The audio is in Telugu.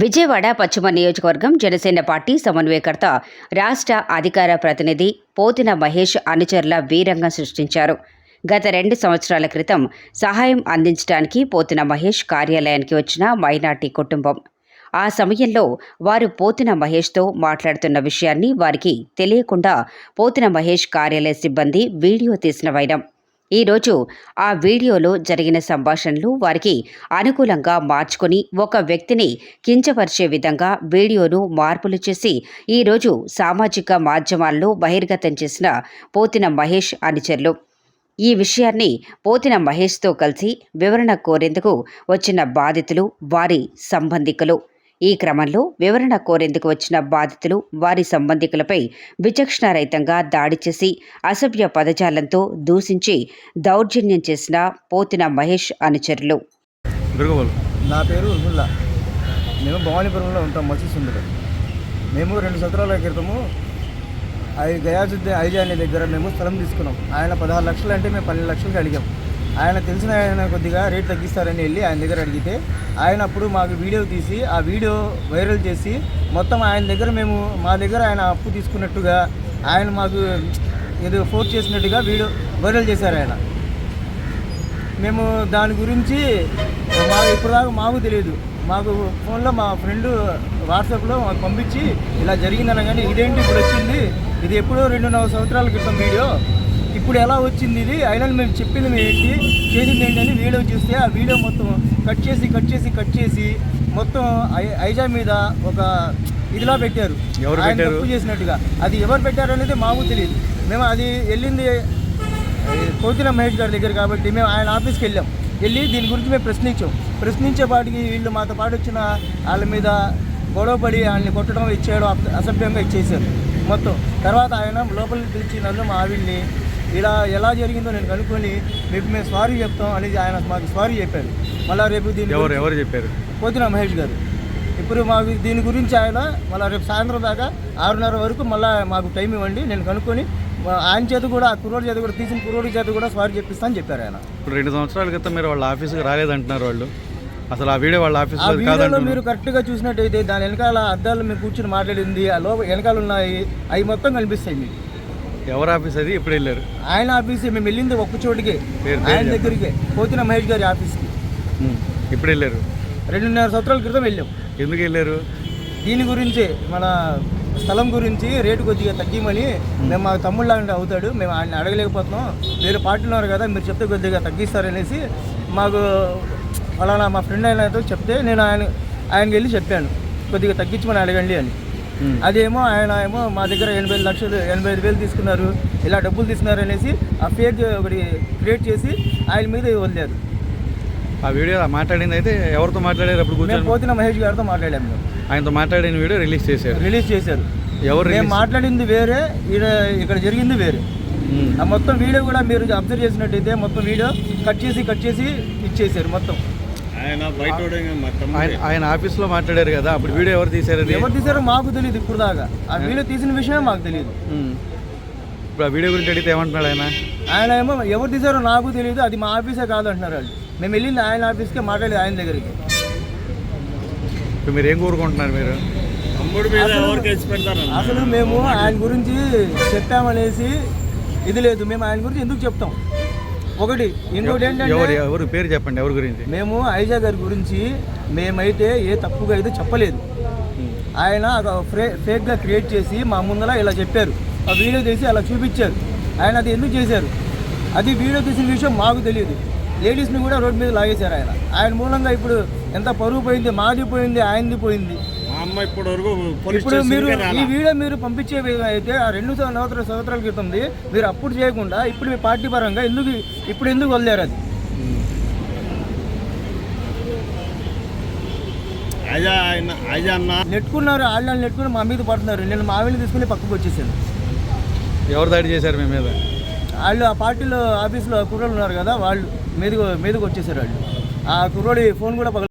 విజయవాడ పశ్చిమ నియోజకవర్గం జనసేన పార్టీ సమన్వయకర్త రాష్ట్ర అధికార ప్రతినిధి పోతిన మహేష్ అనుచరుల వీరంగం సృష్టించారు. గత రెండు సంవత్సరాల క్రితం సహాయం అందించడానికి పోతిన మహేష్ కార్యాలయానికి వచ్చిన మైనార్టీ కుటుంబం. ఆ సమయంలో వారు పోతిన మహేష్తో మాట్లాడుతున్న విషయాన్ని వారికి తెలియకుండా పోతిన మహేష్ కార్యాలయ సిబ్బంది వీడియో తీసిన వైనం. ఈరోజు ఆ వీడియోలో జరిగిన సంభాషణలు వారికి అనుకూలంగా మార్చుకొని ఒక వ్యక్తిని కించపరిచే విధంగా వీడియోను మార్పులు చేసి ఈరోజు సామాజిక మాధ్యమాల్లో బహిర్గతం చేసిన పోతిన మహేష్ అనుచరులు. ఈ విషయాన్ని పోతిన మహేష్తో కలిసి వివరణ కోరేందుకు వచ్చిన బాధితులు వారి సంబంధికులు. ఈ క్రమంలో వివరణ కోరేందుకు వచ్చిన బాధితులు వారి సంబంధికులపై విచక్షణారహితంగా దాడి చేసి అసభ్య పదజాలంతో దూషించి దౌర్జన్యం చేసిన పోతిన మహేష్ అనుచరులు. నా పేరు ఉల్ఫుల్లా మేము భవానీపురంలో ఉంటాం మసీద్ సుందరం మేము రెండు సంవత్సరాల క్రితము గయాజుద్దీన్ ఐజా అనే దగ్గర మేము స్థలం తీసుకున్నాం. ఆయన పదహారు లక్షలు అంటే మేము పన్నెండు లక్షలకి అడిగాం. ఆయన తెలిసిన ఆయన కొద్దిగా రేట్ తగ్గిస్తారని వెళ్ళి ఆయన దగ్గర అడిగితే ఆయన అప్పుడు మాకు వీడియో తీసి ఆ వీడియో వైరల్ చేసి మొత్తం ఆయన దగ్గర మేము మా దగ్గర ఆయన అప్పు తీసుకున్నట్టుగా ఆయన మాకు ఏదో ఫోర్స్ చేసినట్టుగా వీడియో వైరల్ చేశారు ఆయన. మేము దాని గురించి మాకు ఇప్పటిదాకా మాకు తెలియదు. మాకు ఫోన్లో మా ఫ్రెండ్ వాట్సాప్లో మాకు పంపించి ఇలా జరిగిందనగానే ఇదేంటి ఇప్పుడు వచ్చింది? ఇది ఎప్పుడో రెండున్నర సంవత్సరాల క్రితం వీడియో ఇప్పుడు ఎలా వచ్చింది ఇది? అయినా మేము చెప్పింది ఏంటి? చేసింది ఏంటి అని వీడియో చూస్తే ఆ వీడియో మొత్తం కట్ చేసి కట్ చేసి కట్ చేసి మొత్తం ఐ- ఐజా మీద ఒక ఇదిలా పెట్టారు. ఎవరు ఆయన? తప్పు చేసినట్టుగా. అది ఎవరు పెట్టారు అనేది మాకు తెలియదు. మేము అది వెళ్ళింది కోతిన మహేష్ గారి దగ్గర కాబట్టి మేము ఆయన ఆఫీస్కి వెళ్ళాం. వెళ్ళి దీని గురించి మేము ప్రశ్నించాం. ప్రశ్నించేపాటికి వీళ్ళు మాతో పాటు వచ్చిన వాళ్ళ మీద గొడవపడి ఆయన్ని కొట్టడం ఇచ్చేయడం అస- అసభ్యంగా ఇచ్చేసారు మొత్తం. తర్వాత ఆయన లోపలికి పిలిచి నన్ను మా ఆవిడ్ని ఇలా ఎలా జరిగిందో నేను కనుక్కొని రేపు మేము సారీ చెప్తాం అనేది ఆయన మాకు సారీ చెప్పారు. మళ్ళీ రేపు దీని ఎవరు ఎవరు చెప్పారు? పోతిన మహేష్ గారు. ఇప్పుడు మాకు దీని గురించి ఆయన మళ్ళీ రేపు సాయంత్రం దాకా ఆరున్నర వరకు మళ్ళీ మాకు టైం ఇవ్వండి. నేను కనుక్కొని ఆయన చేత కూడా ఆ కుర్రోడి చేత కూడా తీసిన కుర్రోడి చేత కూడా సారీ చెప్పిస్తాను చెప్పారు ఆయన. ఇప్పుడు రెండు సంవత్సరాల క్రితం మీరు వాళ్ళ ఆఫీస్కి రాలేదంటున్నారు వాళ్ళు. అసలు ఆ వీడియో వాళ్ళ ఆ ఆఫీస్లో వీడియోలో మీరు కరెక్ట్గా చూసినట్టయితే దాని వెనకాల అద్దాలు మీరు కూర్చుని మాట్లాడింది ఆ లోపల వెనకాల ఉన్నాయి. అవి మొత్తం కనిపిస్తాయి మీకు. ఎవరు ఆఫీస్ అది? ఇప్పుడు వెళ్ళారు? ఆయన ఆఫీస్ మేము వెళ్ళింది ఒక్క చోటికి. ఆయన. దగ్గరికి పోతిన మహేష్ గారి ఆఫీస్కి. ఉమ్. ఇప్పుడు వెళ్ళారు? రెండున్నర సంవత్సరాల క్రితం వెళ్ళాం. ఎందుకు వెళ్ళారు? దీని గురించి మన స్థలం గురించి రేటు కొద్దిగా తగ్గిమని మేము మా తమ్ముళ్ళ అవుతాడు మేము ఆయన అడగలేకపోతున్నాం. వేరే పార్టీ ఉన్నారు కదా మీరు చెప్తే కొద్దిగా తగ్గిస్తారనేసి మాకు ఫలానా మా ఫ్రెండ్ ఆయనతో చెప్తే నేను ఆయన ఆయనకి వెళ్ళి చెప్పాను. కొద్దిగా తగ్గించమని అడగండి అని. అదేమో ఆయన ఏమో మా దగ్గర ఎనభై లక్షలు ఎనభై ఐదు వేలు తీసుకున్నారు. ఇలా డబ్బులు తీసుకున్నారు అనేసి ఆ ఫేక్ ఒకటి క్రియేట్ చేసి ఆయన మీద వదిలేరు. ఆ వీడియో మాట్లాడింది అయితే ఎవరితో మాట్లాడారు అప్పుడు మేము కూర్చొని? పోతిన మహేష్ గారితో మాట్లాడాము ఆయనతో మాట్లాడిన వీడియో రిలీజ్ చేశారు. రిలీజ్ చేశారు. ఎవరు మేము మాట్లాడింది వేరే ఇక్కడ జరిగింది వేరే. మొత్తం వీడియో కూడా మీరు అబ్జర్వ్ చేసినట్టయితే మొత్తం వీడియో కట్ చేసి కట్ చేసి ఇచ్చేసారు మొత్తం. ఆయన ఆయన ఆఫీస్లో మాట్లాడారు కదా అప్పుడు వీడియో ఎవరు తీశారు ఎవరు తీసారో మాకు తెలియదు ఇప్పుడు దాకా ఆ. వీడియో తీసిన విషయమే మాకు తెలియదు. ఇప్పుడు ఆ వీడియో గురించి అడిగితే ఏమంటున్నాడు ఆయన? ఆయన ఏమో ఎవరు తీసారో నాకు తెలియదు అది మా ఆఫీసే కాదు అంటున్నారు వాళ్ళు. మేము వెళ్ళింది ఆయన ఆఫీస్కే మాట్లాడేది ఆయన దగ్గరికి. ఇప్పుడు మీరు ఏం కోరుకుంటున్నారు మీరు? తమ్ముడు మీద ఎవరు కేసు పెడతారు అసలు మేము ఆయన గురించి చెప్పామనేసి ఇది లేదు మేము ఆయన గురించి ఎందుకు చెప్తాం? ఒకటి ఇంకోటి ఎవరు ఏంటంటే ఎవరు పేరు చెప్పండి ఎవరి గురించి? మేము ఐజా గారి గురించి మేమైతే ఏ తప్పుగా అయితే చెప్పలేదు. ఆయన ఒక ఫ్రే ఫేక్గా క్రియేట్ చేసి మా ముందర ఇలా చెప్పారు. ఆ వీడియో తీసి అలా చూపించారు. ఆయన అది ఎందుకు చేశారు? అది వీడియో తీసిన విషయం మాకు తెలియదు. లేడీస్ని కూడా రోడ్డు మీద లాగేశారు ఆయన. ఆయన మూలంగా ఇప్పుడు ఎంత పరువు పోయింది మాది పోయింది ఆయనది పోయింది. అమ్మ ఇప్పటి వరకు ఇప్పుడు మీరు ఈ. వీడియో మీరు పంపించే అయితే ఆ రెండు సంవత్సరాల సంవత్సరాల క్రితంది మీరు అప్పుడు చేయకుండా ఇప్పుడు మీ పార్టీ పరంగా ఎందుకు ఇప్పుడు ఎందుకు వదిలేరు అది? నెట్టుకున్నారు వాళ్ళని నెట్టుకుని మా మీద పడుతున్నారు. నేను మా ఆవిడని తీసుకుని పక్కకు వచ్చేసాను. ఎవరు దాడి చేశారు మీ మీద? వాళ్ళు ఆ పార్టీలో ఆఫీస్లో కుర్రోళ్ళు ఉన్నారు కదా వాళ్ళు మీదకి మీదకి వచ్చేసారు వాళ్ళు ఆ కుర్రోడి ఫోన్ కూడా